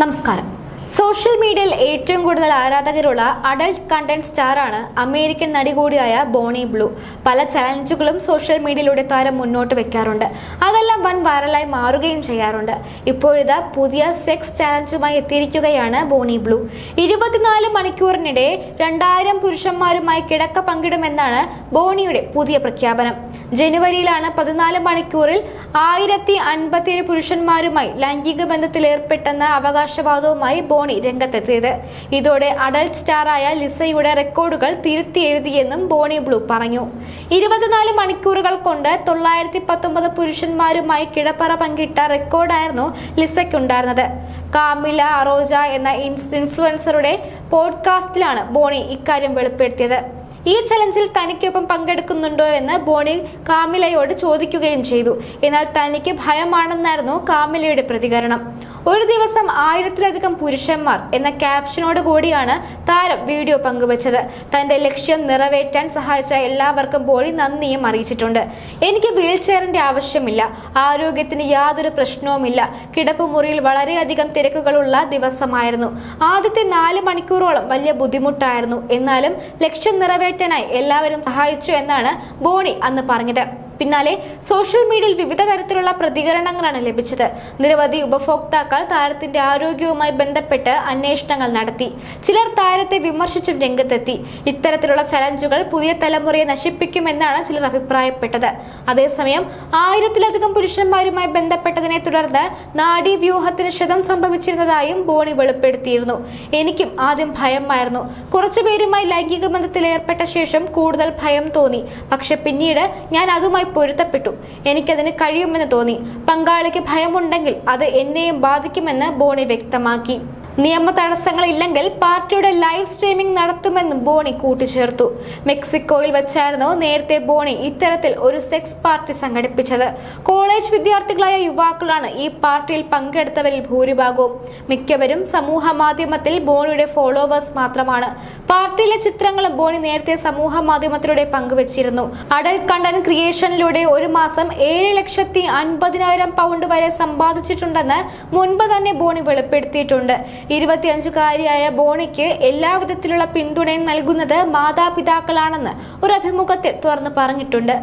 നമസ്കാരം. സോഷ്യൽ മീഡിയയിൽ ഏറ്റവും കൂടുതൽ ആരാധകരുള്ള അഡൾട്ട് കണ്ടന്റ് സ്റ്റാറാണ് അമേരിക്കൻ നടി കൂടിയായ ബോണി ബ്ലൂ. പല ചലഞ്ചുകളും സോഷ്യൽ മീഡിയയിലൂടെ താരം മുന്നോട്ട് വെക്കാറുണ്ട്. അതെല്ലാം വൻ വൈറലായി മാറുകയും ചെയ്യാറുണ്ട്. ഇപ്പോഴിതാ പുതിയ സെക്സ് ചലഞ്ചുമായി എത്തിയിരിക്കുകയാണ് ബോണി ബ്ലൂ. ഇരുപത്തിനാല് മണിക്കൂറിനിടെ രണ്ടായിരം പുരുഷന്മാരുമായി കിടക്ക പങ്കിടുമെന്നാണ് ബോണിയുടെ പുതിയ പ്രഖ്യാപനം. ജനുവരിയിലാണ് പതിനാല് മണിക്കൂറിൽ ആയിരത്തി അൻപത്തിയേഴ് പുരുഷന്മാരുമായി ലൈംഗിക ബന്ധത്തിൽ ഏർപ്പെട്ടെന്ന അവകാശവാദവുമായി ബോണി രംഗത്തെത്തിയത്. ഇതോടെ അഡൽട്ട് സ്റ്റാറായ ലിസയുടെ റെക്കോർഡുകൾ തിരുത്തി എഴുതിയെന്നും ബോണി ബ്ലൂ പറഞ്ഞു. ഇരുപത്തിനാല് മണിക്കൂറുകൾ കൊണ്ട് തൊള്ളായിരത്തി പത്തൊമ്പത് പുരുഷന്മാരുമായി കിടപ്പറ പങ്കിട്ട റെക്കോർഡായിരുന്നു ലിസയ്ക്കുണ്ടായിരുന്നത്. കാമില അറോജ എന്ന ഇൻഫ്ലുവൻസറുടെ പോഡ്കാസ്റ്റിലാണ് ബോണി ഇക്കാര്യം വെളിപ്പെടുത്തിയത്. ഈ ചലഞ്ചിൽ തനിക്കൊപ്പം പങ്കെടുക്കുന്നുണ്ടോ എന്ന് ബോണി കാമിലയോട് ചോദിക്കുകയും ചെയ്തു. എന്നാൽ തനിക്ക് ഭയമാണെന്നായിരുന്നു കാമിലയുടെ പ്രതികരണം. ഒരു ദിവസം ആയിരത്തിലധികം പുരുഷന്മാർ എന്ന ക്യാപ്ഷനോട് കൂടിയാണ് താരം വീഡിയോ പങ്കുവച്ചത്. തന്റെ ലക്ഷ്യം നിറവേറ്റാൻ സഹായിച്ച എല്ലാവർക്കും ബോണി നന്ദിയും അറിയിച്ചിട്ടുണ്ട്. എനിക്ക് വീൽ ചെയറിന്റെ ആവശ്യമില്ല. ആരോഗ്യത്തിന് യാതൊരു പ്രശ്നവുമില്ല. കിടപ്പുമുറിയിൽ വളരെയധികം തിരക്കുകളുള്ള ദിവസമായിരുന്നു. ആദ്യത്തെ നാല് മണിക്കൂറോളം വലിയ ബുദ്ധിമുട്ടായിരുന്നു. എന്നാലും ലക്ഷ്യം നിറവേറ്റാനായി എല്ലാവരും സഹായിച്ചു എന്നാണ് ബോണി അന്ന് പറഞ്ഞത്. പിന്നാലെ സോഷ്യൽ മീഡിയയിൽ വിവിധ തരത്തിലുള്ള പ്രതികരണങ്ങളാണ് ലഭിച്ചത്. നിരവധി ഉപഭോക്താക്കൾ താരത്തിന്റെ ആരോഗ്യവുമായി ബന്ധപ്പെട്ട് അന്വേഷണങ്ങൾ നടത്തി. ചിലർ താരത്തെ വിമർശിച്ചും രംഗത്തെത്തി. ഇത്തരത്തിലുള്ള ചലഞ്ചുകൾ പുതിയ തലമുറയെ നശിപ്പിക്കുമെന്നാണ് ചിലർ അഭിപ്രായപ്പെട്ടത്. അതേസമയം ആയിരത്തിലധികം പുരുഷന്മാരുമായി ബന്ധപ്പെട്ടതിനെ തുടർന്ന് നാഡീവ്യൂഹത്തിന് ക്ഷതം സംഭവിച്ചിരുന്നതായും ബോണി വെളിപ്പെടുത്തിയിരുന്നു. എനിക്കും ആദ്യം ഭയമായിരുന്നു. കുറച്ചു പേരുമായി ലൈംഗിക ബന്ധത്തിൽ ഏർപ്പെട്ട ശേഷം കൂടുതൽ ഭയം തോന്നി. പക്ഷെ പിന്നീട് ഞാൻ അതുമായി പൊരുത്തപ്പെട്ടു. എനിക്കതിന് കഴിയുമെന്ന് തോന്നി. പങ്കാളിക്ക് ഭയമുണ്ടെങ്കിൽ അത് എന്നെയും ബാധിക്കുമെന്ന് ബോണി വ്യക്തമാക്കി. നിയമ തടസ്സങ്ങളില്ലെങ്കിൽ പാർട്ടിയുടെ ലൈവ് സ്ട്രീമിംഗ് നടത്തുമെന്നും ബോണി കൂട്ടിച്ചേർത്തു. മെക്സിക്കോയിൽ വെച്ചായിരുന്നു നേരത്തെ ബോണി ഇത്തരത്തിൽ ഒരു സെക്സ് പാർട്ടി സംഘടിപ്പിച്ചത്. കോളേജ് വിദ്യാർത്ഥികളായ യുവാക്കളാണ് ഈ പാർട്ടിയിൽ പങ്കെടുത്തവരിൽ ഭൂരിഭാഗവും. മിക്കവരും സമൂഹ മാധ്യമത്തിൽ ബോണിയുടെ ഫോളോവേഴ്സ് മാത്രമാണ്. പാർട്ടിയിലെ ചിത്രങ്ങളും ബോണി നേരത്തെ സമൂഹ മാധ്യമത്തിലൂടെ പങ്കുവച്ചിരുന്നു. അടൽ കണ്ടന്റ് ക്രിയേഷനിലൂടെ ഒരു മാസം ഏഴ് ലക്ഷത്തി അൻപതിനായിരം പൗണ്ട് വരെ സമ്പാദിച്ചിട്ടുണ്ടെന്ന് മുൻപ് തന്നെ ബോണി വെളിപ്പെടുത്തിയിട്ടുണ്ട്. ഇരുപത്തിയഞ്ചുകാരിയായ ബോണിക്ക് എല്ലാവിധത്തിലുള്ള പിന്തുണയും നൽകുന്നത് മാതാപിതാക്കളാണെന്ന് ഒരു അഭിമുഖത്തിൽ തുറന്നു പറഞ്ഞിട്ടുണ്ട്.